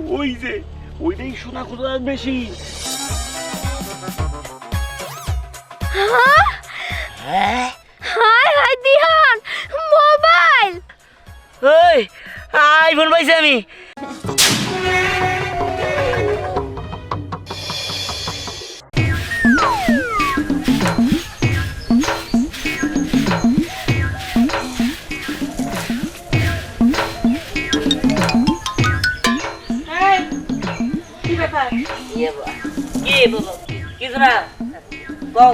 ওই যে ওইটাই সোনা খোঁজার বেশি? হ্যাঁ? Hi hi Dihan mobile! ওই আইফোন পাইছি আমি। কি বাবা? কিছু না কও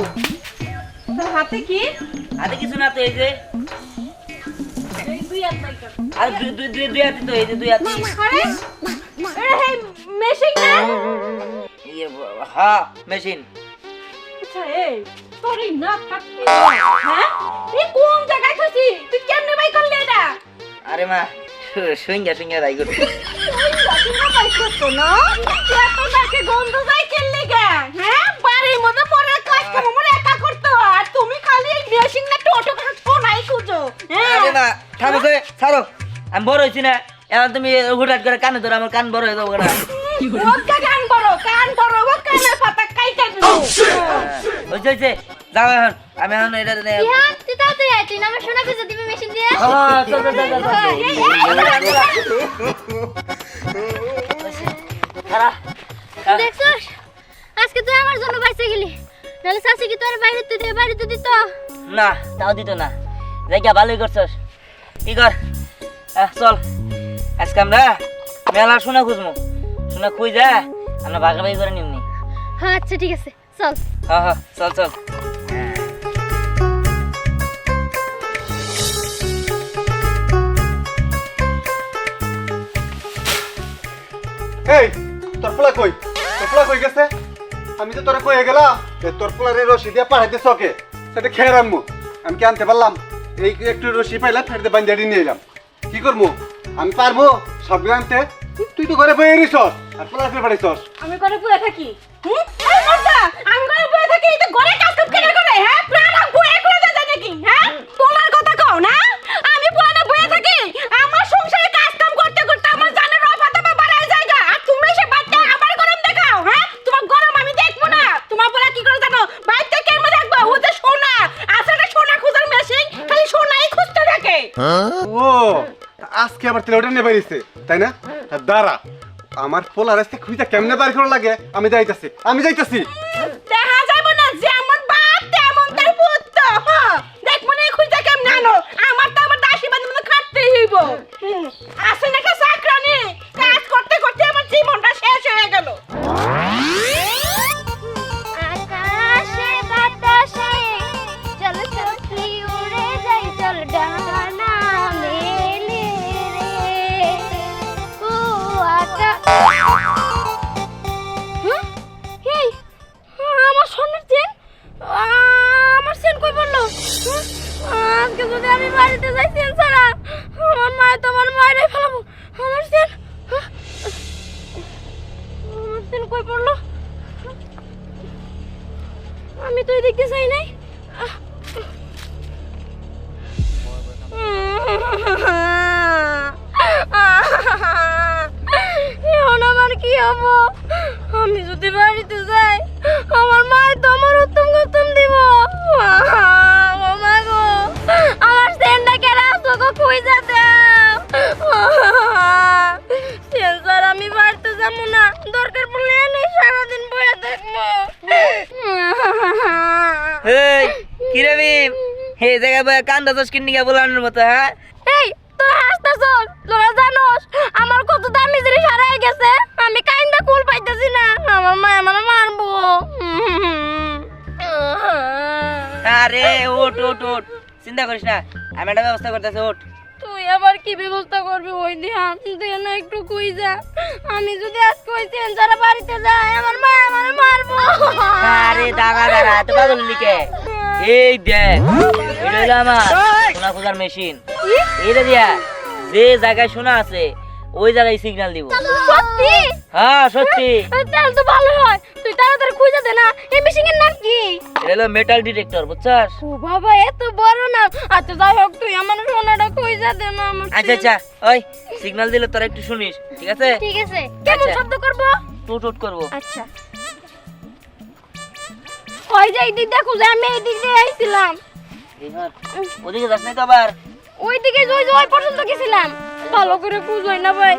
তোর হাতে কি? হাতে কিছু না তো এই যে। আর দুই দুই দুই হাতে তো এই যে দুই হাতে। আরে এটা মেশিন না? ইয়ে হ্যাঁ মেশিন। আচ্ছা এই তোর এই নাক হ্যাঁ? এই কোন জায়গায় খাসি তুই কেমনে বাই করলি এটা? আরে মা সঙ্গে সঙ্গে রাই করতে না গন্ধ কেলে গা হ্যাঁ বাড়ির মধ্যে পরে কাজ কাম আমার একা করতো আর তুমি খালি এই মেশিন না টোটো কাটো নাই খুঁজো হ্যাঁ আরে মা থামো তো ছাড়ো। আমি বড় হয়েছি না। এখন তুমি করে কানে ধরো আমার কান বড় হয়ে যাব না ওকে কান করো কান করো ও কানের পাতা কাইটা দিও হয়েছে হয়েছে। যাও এখন। আমি এখন এটা নিয়ে তুই তাড়াতাড়ি না আমার সোনা খুঁজে দিবি মেশিন দিয়ে হ্যাঁ, চল, চল। দেখছস আজকে তুই আমার জন্য বাইসে গেলি। নাহলে শাশি কি তোর বাইরে তুই দিয়ে বাড়িতে দিত? না তাও দিত না। জায়গা ভালোই করছস। কি কর? চল। আজকে আমরা মেলা শোনা খুঁজবো শোনা খুঁজ যা আমরা ভাগাভাগি করে নিমনি। হ্যাঁ আচ্ছা ঠিক আছে। চল। হ্যাঁ হ্যাঁ চল চল। এই, তোর পোলা কই? তোর কই গেছে? আমি তো তোরা কয়ে গেলাম তোর পোলার এই রশি দিয়ে পাঠাইতে চকে সেটা খেয়ে রাখব আমি কি আনতে পারলাম? এই একটু রশি পাইলাম ফেরতে বান্ধারি নিয়ে এলাম। কি করব আমি পারব সব আনতে? তুই তো ঘরে বয়ে রিসস আর পোলা ফেলে পাঠাইছস আমি ঘরে বসে থাকি? আমি ঘরে বসে থাকি, এই তো ঘরে কাজ কাজ কেন করে হ্যাঁ? ও আজকে আবার তেলে ওটা নিয়ে বেরিয়েছে তাই না? দাঁড়া আমার পোলার আজকে খুঁজতে কেমনে বাড়ি করা লাগে? আমি যাইতাছি আমি যাইতাছি। দেখা যাবে না যেমন বাপ তেমন তার পুত্র দেখ মনে খুঁজে কেমন আনো আমার তো আমার দাসী বান্ধব মতো খাটতেই হইব। আসে না চাকরানি? কাজ করতে করতে আমার জীবনটা শেষ হয়ে গেল। আমি দেখতে চাই নাই। কি হব? এই জায়গায় কান্দা চাষ কিনে গিয়ে বলানোর মতো হ্যাঁ? এই তোরা হাসতেছ তোরা জানোস আমার কত দামি জিনিস হারাই গেছে আমি কাইন্দা কুল পাইতেছি না আমার মা আমার মারবো। আরে ওট ওট ওট চিন্তা করিস না আমি একটা ব্যবস্থা করতেছি ওট তুই আবার কি ব্যবস্থা করবি ওই দিহান তুই না একটু কুই যা আমি যদি আজকে ওই সেন্সারা বাড়িতে যাই আমার মা আমার মারবো। আরে দাঁড়া দাঁড়া এত পাগল লিখে। এই দেখ এটা হলো আমার সোনা খোঁজার মেশিন। এইটা দিয়া যে জায়গায় সোনা আছে ওই জায়গায় সিগন্যাল দিব। সত্যি? হ্যাঁ সত্যি। তাহলে তো ভালো হয়। তুই তাড়াতাড়ি খুঁজে দে না এই মেশিং এর নাম কি? এটা হলো মেটাল ডিটেক্টর বুঝছস? ও বাবা এত বড় নাম আচ্ছা যাই হোক তুই আমার সোনাটা খুঁজে দে না আমার আচ্ছা আচ্ছা ওই সিগন্যাল দিলে তোরা একটু শুনিস ঠিক আছে? ঠিক আছে। কেমন আচ্ছা। শব্দ করব? টুট টুট করব। আচ্ছা। ওই যে এই দিক দেখো যে আমি এই দিক দিয়ে আইছিলাম। ওদিকে যাস না তো আবার? ওই দিকে যে ওই যে ওই পর্যন্ত গেছিলাম। ভালো করে খুঁজোই না ভাই।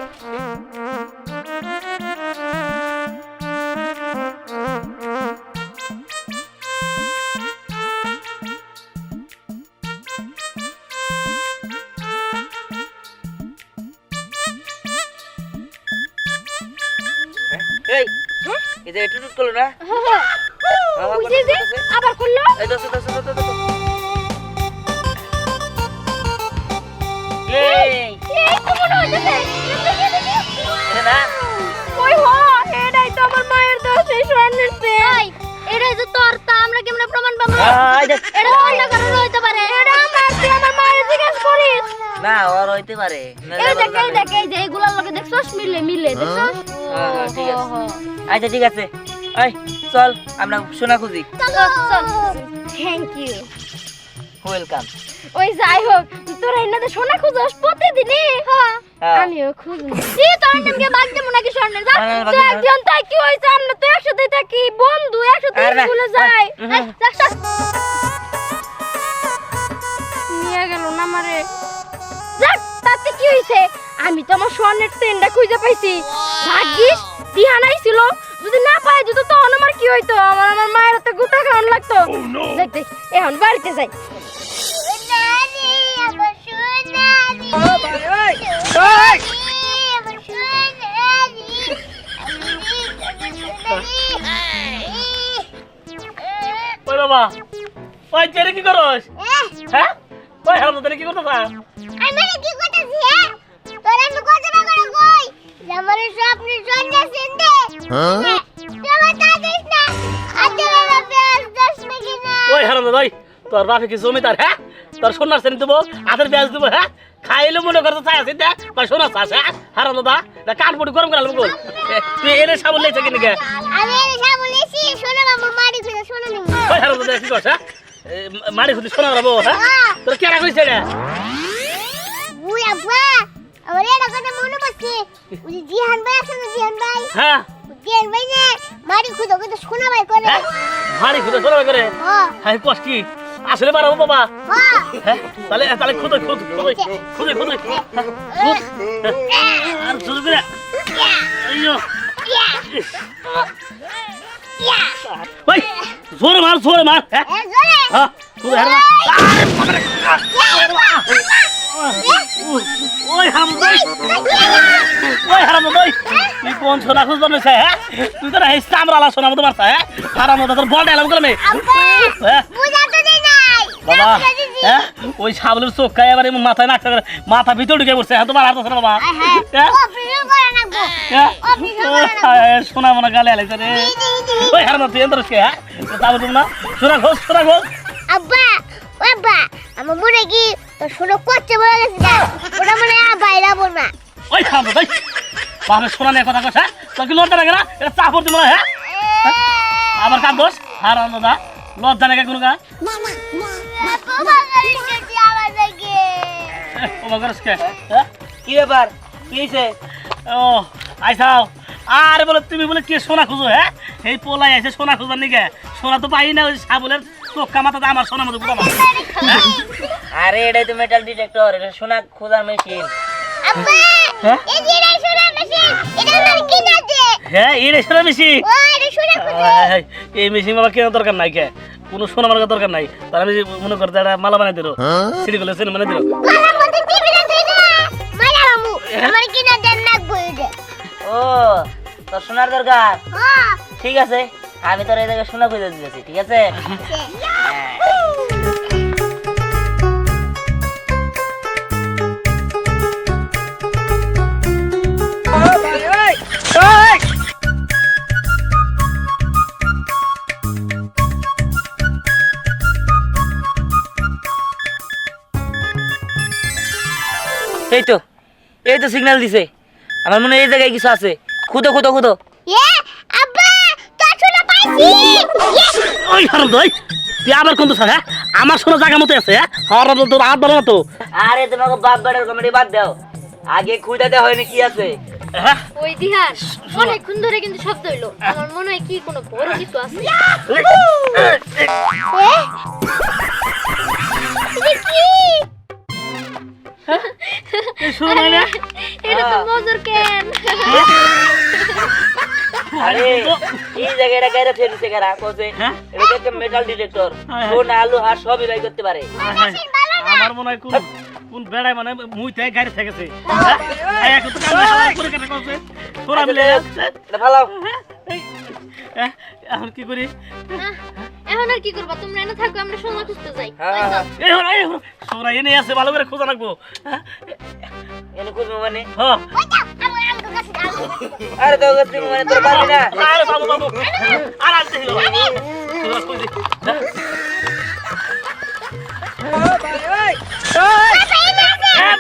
এই টুট টুট করল না? এটা অন্য কারোর হইতে পারে। এটা আমার তুই আমার মায়ের জিজ্ঞেস করিস না ওর হইতে পারে। এই দেখ এই দেখ এই যে এগুলার লগে দেখছস? মিলে মিলে দেখছস? হ্যাঁ, হ্যাঁ, ঠিক আছে। আচ্ছা ঠিক আছে। এই চল আমরা সোনা খুঁজি। চল চল থ্যাংক ইউ ওয়েলকাম ওই যাই হোক তোরা এনাদের সোনা খুঁজস প্রতিদিনই হ্যাঁ। আমিও খুঁজি কি তোর নামকে দেবো নাকি স্বর্ণের? তুই একজন তাই কি হয়েছে? আমরা একসাথে থাকি বন্ধু একসাথে স্কুলে যাই। নিয়ে গেল না মারে যাক তাতে কি হইছে? আমি তো আমার স্বর্ণের চেনটা খুঁজে পাইছি। ভাগ্যিস দিহান আইছিল। যদি না পাই যেত তখন আমার কি হইতো? আমার আমার মায়ের হাতে গুতা খাওয়ান লাগতো। দেখ দেখ এখন বাড়িতে যাই। ওই বাবা? ওই চেরে কি করস? হ্যাঁ? ওই হারাম কি করতেছ? আমার কি করতেছি হ্যাঁ? তোর আমি কত না করে কই? আমার স্বপ্ন সন্ধ্যা সিন্দে। হ্যাঁ? তুই তা দিস না। আজকে বাবা পেঁয়াজ দশ না। ওই হারাম তোর বাপে কি জমিদার হ্যাঁ? তোর সোনার সেন দেবো হাতের পেঁয়াজ দেবো হ্যাঁ? খাইলে মনে করতে চাই আছে দেখ কয় সোনার চাষ হ্যাঁ? হারাম দাদা না কান পড়ি গরম করালাম গোল তুই এনে সাবল লেছে কিনে গে। আমি এই সব বলেছি শোনো বাবু মারি ফিরে শোনো নি ওই হারাম দাদা কি করছ হ্যাঁ? মারি খুঁজি সোনা রাবো হ্যাঁ? তোর কেনা কইছে রে? বুই আব্বা আমার এটা কথা মনে পড়ছে। ওই জিহান ভাই আছে না জিহান ভাই? হ্যাঁ। জিহান ভাই না মারি খুঁজো কিন্তু শোনা ভাই করে। হ্যাঁ? মারি খুঁজে সোনা করে? হ্যাঁ। হ্যাঁ কষ্ট কি? আসলে পারাবো বাবা। হ্যাঁ তাহলে তাহলে খুদে খুদ খুদে খুদে আর শুরু করে। ওই জোরে মার জোরে মার। হ্যাঁ। হ্যাঁ খুদে হার। ওই হাম ওই ওই হারাম ওই তুই কোন সোনা খুঁজ বানাইছ হ্যাঁ? তুই তো এই চামড়ালা সোনা মতো মারছ হ্যাঁ? হারাম মতো তোর বল ডাইলাম করে নাই বাবা হ্যাঁ ওই সাবলের চোখ খাই এবার মাথায় নাকটা মাথা ভিতরে ঢুকে পড়ছে হ্যাঁ তোমার হাত আছে না বাবা? হ্যাঁ। হ্যাঁ? সোনা মনে গালে আলাইছে রে। ওই হার তুই এন্দ্র কে হ্যাঁ? যাব তুমি না সোনা ঘোষ সোনা ঘোষ আব্বা আব্বা আমার মনে কি তোর শোনো করছে বলে গেছে ওটা মনে হয় আর বাইরাবো না। ওই খাব তাই বাবা সোনা নিয়ে কথা কস হ্যাঁ? তোর কি লজ্জা লাগে না? এটা চাপড় দিব না হ্যাঁ আবার কাম দোষ? হার দাদা লজ্জা কোনো গা কে হ্যাঁ? কি ব্যাপার? কি ও আইসাও আর বলে তুমি বলে কে সোনা খুঁজো হ্যাঁ? এই পোলাই আছে সোনা খুঁজবার নিকে সোনা তো পাই না ওই সাবলের চোখা মাথাতে আমার সোনা মতো গুলো আরে এটাই তো মেটাল ডিটেক্টর এটা সোনা খোঁজার মেশিন হ্যাঁ? এটা মেশিন হ্যাঁ এই মেশিন বাবা কেনার দরকার নাই কে? কোনো সোনা মার্কা দরকার নাই। তার আমি মনে করতে একটা মালা বানাই দিল। সিঁড়ি গুলো সিনেমা বানাই দিল। মালার মধ্যে টিভি না না। মালা মামু আমার কিনা দেন না বই দে। ও তোর সোনার দরকার? হ্যাঁ। ঠিক আছে আমি তোর এই জায়গায় সোনা খুঁজে দিতেছি ঠিক আছে। এই তো এই তো সিগন্যাল দিছে। আমার মনে হয় এই জায়গায় কিছু আছে। খুদো খুদো খুদো এ আব্বা তোর শোনা ওই হারাম দই তুই আবার কোন দোষ হ্যাঁ আমার শোনা জায়গা মতো আছে হ্যাঁ হারাম তোর হাত ধরো না তো আরে তোমাকে বাপ কমেডি বাদ দাও। আগে খুঁজে দেওয়া হয়নি কি আছে? হ্যাঁ ওই দিহান অনেকক্ষণ ধরে কিন্তু শব্দ হইল। আমার মনে হয় কি কোনো বড় কিছু আছে। শোনো না না এটা তো মজুর কেন? আরে এই জায়গাটা গাইরা ফেরিছে কারা কোসে হ্যাঁ? এটা তো একটা মেটাল ডিটেক্টর হ্যাঁ, হ্যাঁ। আলু হার সবই বাই করতে পারে। আমার মনে হয় কোন কোন বেড়ায় মানে মুই থেকে গাড়ি থেকেছে হ্যাঁ? এখন তো হাওয়া করে কেটে করছে তোরা মিলে এটা ফালাও হ্যাঁ, এখন কি করি? এখন আর কি করবা তোমরা এনে থাকো আমরা সোনা খুঁজতে যাই হ্যাঁ। হ্যাঁ। এই হলো সোরা এনে আছে ভালো করে খোঁজা রাখব হ্যাঁ? এনে খুঁজবো মানে হ্যাঁ আরে তো গেছি মানে তোর পারবি না আরে বাবু বাবু আর আনতে হলো তোরা কই দে হ্যাঁ? হ্যাঁ,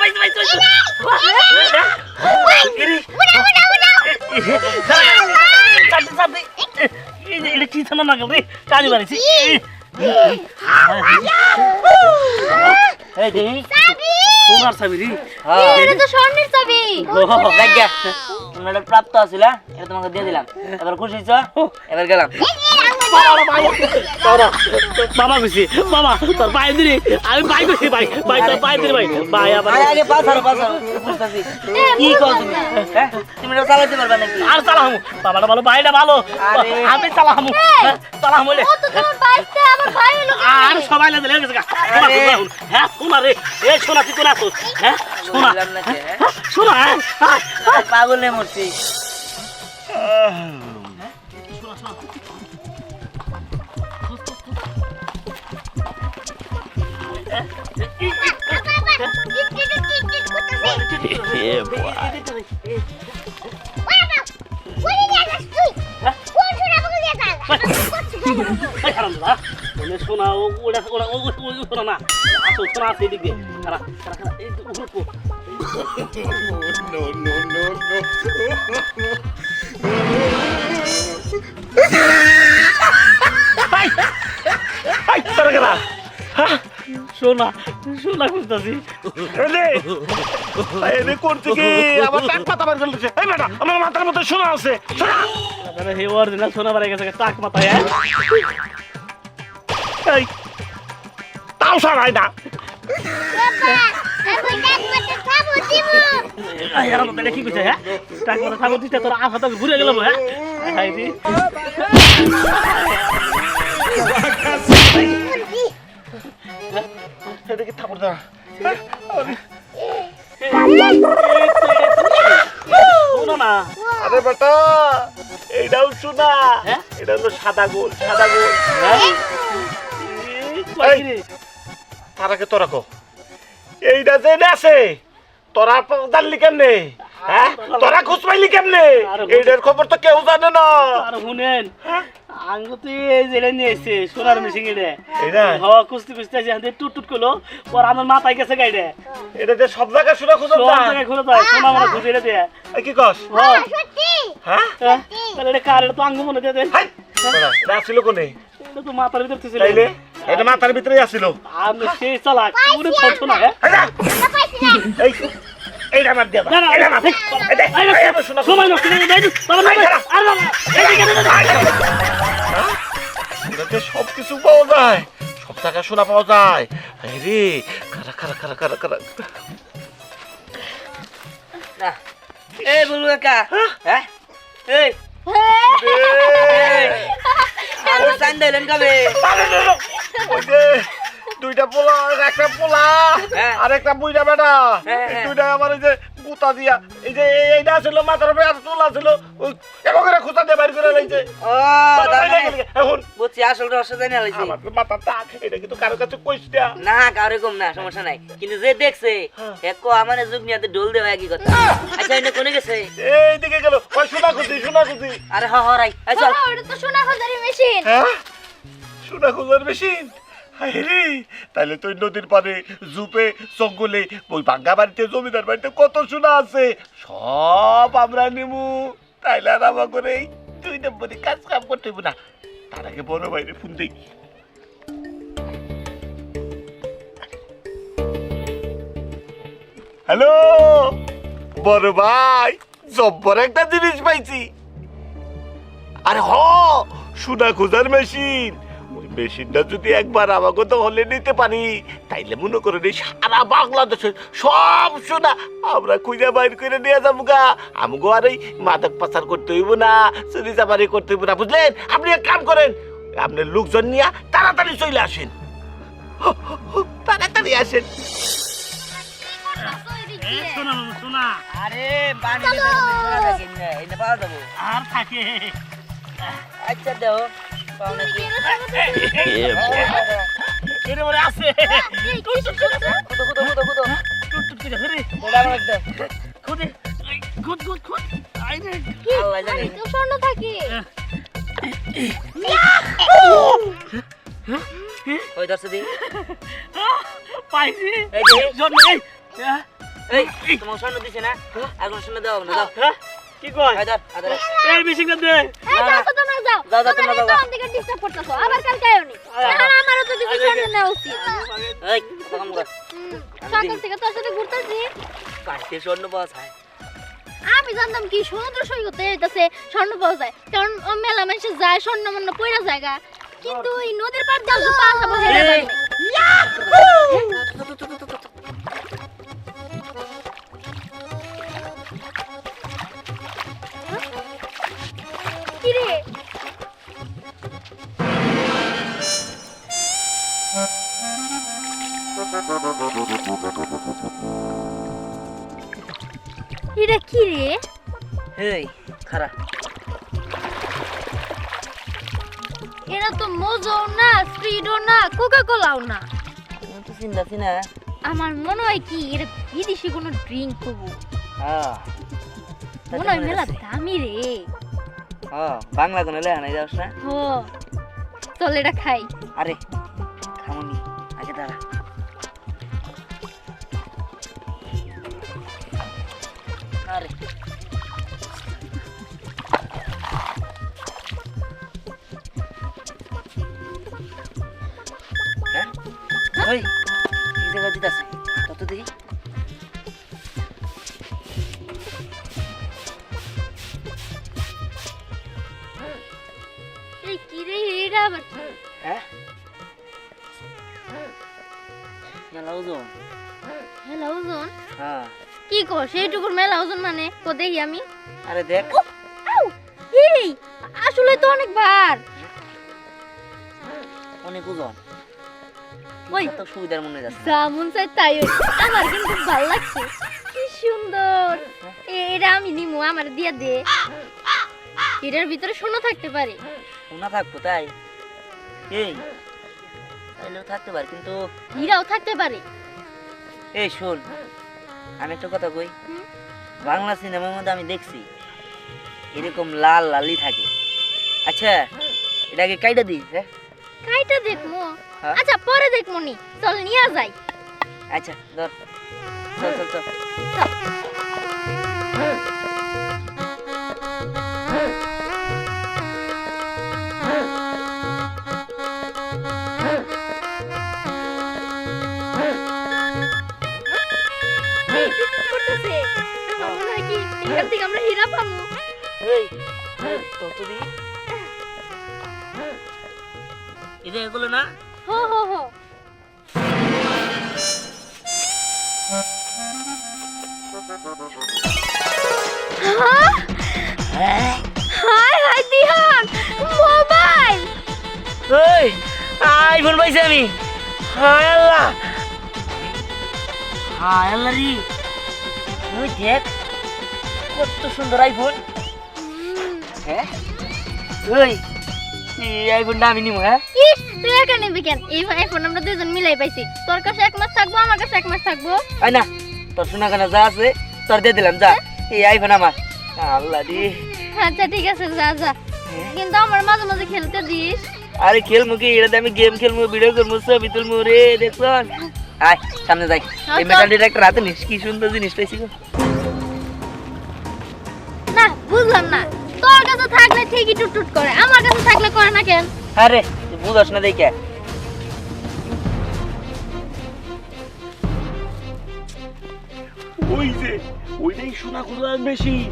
এটা কি থানা না গেল রে বাড়িছি এই সোনার চাবি রে। হ্যাঁ এটা তো স্বর্ণের চাবি। লাগিয়া তোমরা প্রাপ্ত আছিল এটা তোমাকে দিয়ে দিলাম। এবার খুশি হইছ এবার গেলাম। বাবা কইছি বাবা তোর ভাই দিলি আমি ভাই কইছি ভাই ভাই তোর ভাই দিলি ভাই ভাই আবার আরে আগে পাথারো পাথারো বুঝতাছি কি কও তুমি হ্যাঁ তুমি চালাতে পারবা নাকি আর চালাহামু বাবাটা ভালো ভাইটা ভালো আমি আমার ভাই হলো আর সবাই লাগে লেগে গেছে আরে। হ্যাঁ শোনা রে এ শোনা তুই কোন আসছিস হ্যাঁ শোনা বুঝলাম না কে, হ্যাঁ? হ্যাঁ, শোনা হ্যাঁ, হ্যাঁ, হ্যাঁ। পাগলে মরছি হারামজাদা, বলে শোনা ও ওটা ওটা ও শোনা না আসো শোনা আছে এদিকে খারা খারা খারা এই উপরে পো। হাই হাই তোরা কেনা হ্যাঁ, শোনা শোনা খুঁজতেছি। এনে করছে কি আমার টাক পাতা বার করতেছে এই ম্যাডাম আমার মাথার মধ্যে শোনা আছে শোনা আরে হে অরিজিনাল সোনা বাড়ি গেছে টাক মাথায় হ্যাঁ? এই। তাও সারাই না। এই আর আমাদের কি কইছে হ্যাঁ? টাক মাথা থাকো দিতে তোর আফা তো ঘুরে গেল হ্যাঁ? থাপড় দাও শোনো না। আরে বেটা এইটাও শোনা হ্যাঁ? এটা হলো সাদা গোল সাদা গোল। হ্যাঁ? তার আগে তোরা কো। এইটা যে আছে তোরা জানলি কেমনে? হ্যাঁ? তোরা খোঁজ পাইলি কেমনে? এইটার খবর তো কেউ জানে না। আর শুনেন। আঙ্গুতে এই যে নিয়ে এসছে সোনার মেশিন এইটা হওয়া কুস্তি কুস্তি আছে হাতে টুট টুট করল। ওর আমার মাথায় গেছে গাইডে এটা যে সব জায়গায় শোনা খুঁজে সব জায়গায় সোনা খুঁজে এটা দিয়ে। কি কস? হ্যাঁ হ্যাঁ? হ্যাঁ, তাহলে এটা কার? এটা তো আঙ্গু মনে দিয়ে আসছিল কোনে? এটা তো মাথার ভিতর ছিল। তাইলে? এটা মাথার ভিতরে আসছিল আমি সেই চালাক পুরো ছোট না হ্যাঁ? এই এইটা আমার দিয়ে না না এইটা আমার। এই দে, এই না, এই আমার শোনা সময় নষ্ট করে দেয় বাবা না আর বাবা এইদিকে দে, দে, দে। এটাতে সব কিছু পাওয়া যায় সব জায়গায় শোনা পাওয়া যায়। এই রে খারা খারা খারা খারা খারা। এই বলু কাকা হ্যাঁ? এই। সাইন দিলেন কবে? আরে দুইটা পোলা একটা পোলা। হ্যাঁ। আর একটা বুইটা বেটা। হ্যাঁ, এই হ্যাঁ। দুইটা আমার এই যে গুতা দিয়া এই যে এইটা ছিল মাথার উপরে আর তোলা ছিল এক করে খুঁতা দিয়ে বাইর করে লাইছে। মানে এখন বুঝছি আসল রহস্য জানি আলাইছি আমার মাথা টাক এটা কিন্তু কারও কাছে কইস না। না কারও কম না সমস্যা নাই। কিন্তু যে দেখছে এক আমার যুগ নিয়ে ডোল দেওয়া একই কথা। আচ্ছা এনে কোনে গেছে? এই দিকে গেল। ওই শোনা খুঁজি শোনা খুঁজি। আরে হ হরাই এই চল বাবা, ওটা তো সোনা খোঁজারি মেশিন। হ্যাঁ? শোনা খুঁজার মেশিন? রে তাহলে তো নদীর পারে জুপে জঙ্গলে, ওই ভাঙ্গা বাড়িতে, জমিদার বাড়িতে কত সোনা আছে? সব আমরা নিমু। তাইলে আর করে দুই নম্বরে কাজ কাম করতে না। তার আগে বড় বাইরে ফোন দিই। হ্যালো, বড় ভাই, জব্বর একটা জিনিস পাইছি। আরে হ, সোনা খোঁজার মেশিন। মেশিনটা যদি একবার আমাকে তো হলে নিতে পারি তাইলে মনে করেন এই সারা বাংলাদেশের সব সোনা আমরা খুঁজে বাইর করে নিয়ে যাব গা। আমগো আর এই মাদক পাচার করতে হইব না চুরি চামারি করতে হইব না বুঝলেন? আপনি এক কাম করেন আপনার লোকজন নিয়ে তাড়াতাড়ি চলে আসেন। তাড়াতাড়ি আসেন। আরে পানি থাকে না আর আচ্ছা দেও। পাও নাকি এর মনে আছে কুদো কুদো কুদো কুদো টুট টুট করে ঘুরে ওটা আমার একদম খুদে খুদ খুদ খুদ আইরে আল্লাহ জানে তো স্বর্ণ থাকে ওই ধরছে দি পাইছি এই যে। জন্ম এই হ্যাঁ, এই তোমার স্বর্ণ দিছে না এখন শুনে দাও না দাও হ্যাঁ, কি কয় এই মেশিনটা দে এই না, যাও যাও যাও, যাও, তোমরা তোমরা যাও। তো আমাদেরকে ডিস্টার্ব করতেছো। আবার কালকে আয়োনি এখন আমারও তো কিছু স্বর্ণ নেওয়া উচিত এই কথা কর। সকাল থেকে তোর সাথে ঘুরতেছি। কাটতে স্বর্ণ পাওয়া যায় আমি জানতাম কি সমুদ্র সৈকতে এটাছে স্বর্ণ পাওয়া যায়। কারণ মেলা মানুষ যায় স্বর্ণ মন্য পয়রা জায়গা। কিন্তু এই নদীর পাড় দিয়ে পাওয়া যাব হেরে এটা কি রে? এই খারা। এরা তো মোজো না স্পিডও না কোকা কোলাও না তো চিন্তা না। আমার মনে হয় কি এটা বিদেশি কোনো ড্রিঙ্ক হব। হ্যাঁ। মনে হয় মেলা দামি রে। হ্যাঁ বাংলা কোনো লেখা নাই যাস না। ও চল এটা খাই। আরে এই এটা আবার কি? হ্যাঁ মেলা ওজন মেলা ওজন হ্যাঁ কি কো সেইটুকুর মেলা ওজন মানে? কো দেখি আমি। আরে দেখ। এই আসলে তো অনেক বার অনেক ওজন। ওই তো সুবিধার মনে যাচ্ছে যা চাই তাই আমার কিন্তু ভালো লাগছে। কি সুন্দর। এটা আমি নিমু আমার দিয়া দে। এটার ভিতরে শোনো থাকতে পারে। শোনা থাকব তাই? এই তাইলেও থাকতে পারে কিন্তু হীরাও থাকতে পারে। এই শোন আমি একটা কথা কই? বাংলা সিনেমার মধ্যে আমি দেখছি এরকম লাল লালই থাকে। আচ্ছা এটাকে কাইটা দিই হ্যাঁ? কাইটা দেখমু হ্যাঁ। আচ্ছা পরে দেখমু নি। চল নিয়ে যাই। আচ্ছা ধর। চল চল। চল। এখান থেকে আমরা হীরা পাবো। এই তত এটা এগুলো না? হো হো হো। হ্যাঁ? Hi hi Dihan mobile. ওই আইফোন পাইছি আমি। হায় আল্লাহ। হায় আল্লাহ রে। ওই দেখ। কত সুন্দর আইফোন হ্যাঁ? ওই এই আইফোনটা আমি নিব হ্যাঁ? তুই একা নিবি কেন? এই আইফোন আমরা দুজন মিলাই পাইছি। তোর কাছে এক মাস থাকব আমার কাছে এক মাস থাকব। আই না তোর শোনা কানা যা আছে তোর দিয়ে দিলাম যা। এই আইফোন আমার। আল্লাহ রে আচ্ছা ঠিক আছে যা যা। কিন্তু আমার মাঝে মাঝে খেলতে দিস। আরে খেলমু কি? এটাতে আমি গেম খেলমু ভিডিও করব ছবি তুলমু রে দেখছ আয় সামনে যাই। এই মেটাল ডিটেক্টর হাতে নিস কি সুন্দর জিনিস পাইছি বুঝলাম না। তোর কাছে থাকলে ঠিকই টুট টুট করে আমার কাছে থাকলে করে না কেন? আরে তুই বুঝস না দেখে। ওই যে ওইটাই সোনা খোঁজার মেশিন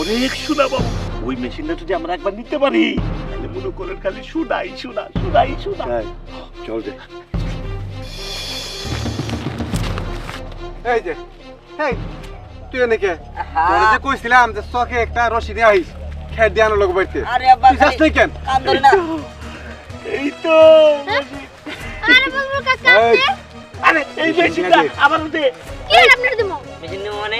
অনেক সোনা বাবু। ওই মেশিনটা যদি আমরা একবার নিতে পারি তাহলে মনে করেন খালি সোনাই সোনা সোনাই সোনা। চল দে। এই যে এই তুই এনেকে? তোরা যে কইছিলাম যে চকে একটা রশি দিয়ে আইস খের দিয়ে আনো লোক তুই যাস নাই কেন? না। এই তো আরে বুলবুল কাকা আরে এই মেশিনটা আমার মধ্যে কি আর আপনার দেবো? মেশিন দেবো মানে?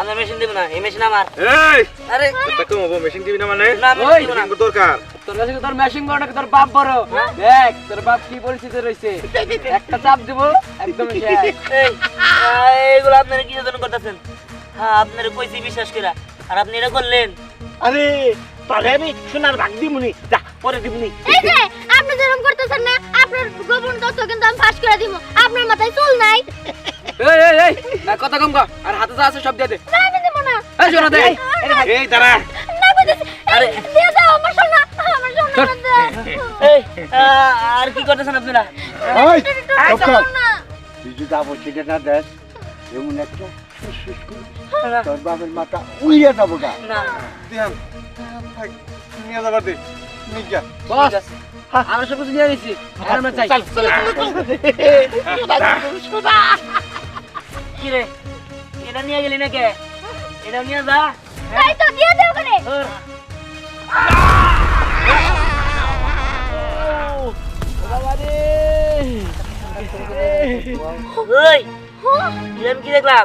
আমার মেশিন দেবো না এই মেশিন আমার। এই। আরে। এটা কম হব মেশিন দিবি না মানে? না মেশিন দেবো দরকার তোর কাছে তোর মেশিন বড় নাকি তোর বাপ বড় দেখ তোর বাপ কি পরিস্থিতি রয়েছে একটা চাপ দিব একদম শেষ। এই, আপনারা কি জন্য করতেছেন? আপনারা কইছি বিশ্বাস করা আর আপনি এটা করলেন? আরে তাহলে আমি সোনার ভাগ দিমুনি। যা পরে দিমুনি। এই যে আপনি যেরকম করতেছেন না আপনার গোপন তথ্য কিন্তু আমি ফাঁস করে দিব আপনার মাথায় চুল নাই। এই এই এই কথা কম কর। আর হাতে যা আছে সব দিয়ে দে। না আমি দেব না। এই শোনা দে। এই দাঁড়া। না বুঝেছি। আরে। দিয়ে দাও আমার সোনা আমার সোনা এই আর কি করতেছেন আপনারা? এই চুপ তুই যদি আবশ্যকতা না দেস এমন একটা সুস করে তোর বাপের মাথা উড়িয়ে যাব গা না নিয়ে যাবার দে নিয়ে যা বস আমরা সব কিছু নিয়ে নিছি আমরা চাই কি রে এটা নিয়ে গেলি না কে এটা নিয়ে যা তাই তো দিয়ে দাও করে ধর। ওই এরকম কি দেখলাম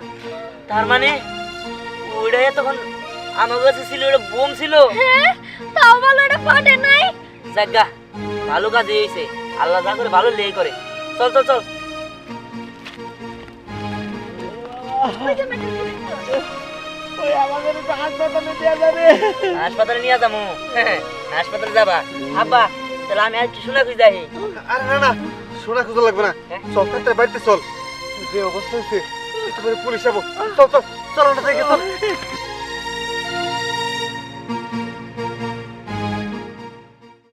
তার মানে ওইটা তখন আমার কাছে ছিল ওটা বোম ছিল। হ্যাঁ তাও ভালো এটা ফাটে নাই। জাগা ভালো কাজ হয়েছে আল্লাহ যা করে ভালো লেগে করে। চল চল চল। হাসপাতালে নিয়ে যাব। হ্যাঁ, হাসপাতালে যাবা। আব্বা তাহলে আমি আর শোনা খুঁজে যাই আরে না না সোনা খুঁজে লাগবে না। চল তাতে বাড়িতে চল। যে অবস্থা হয়েছে পুলিশ যাব। চল চল। চল না দেখে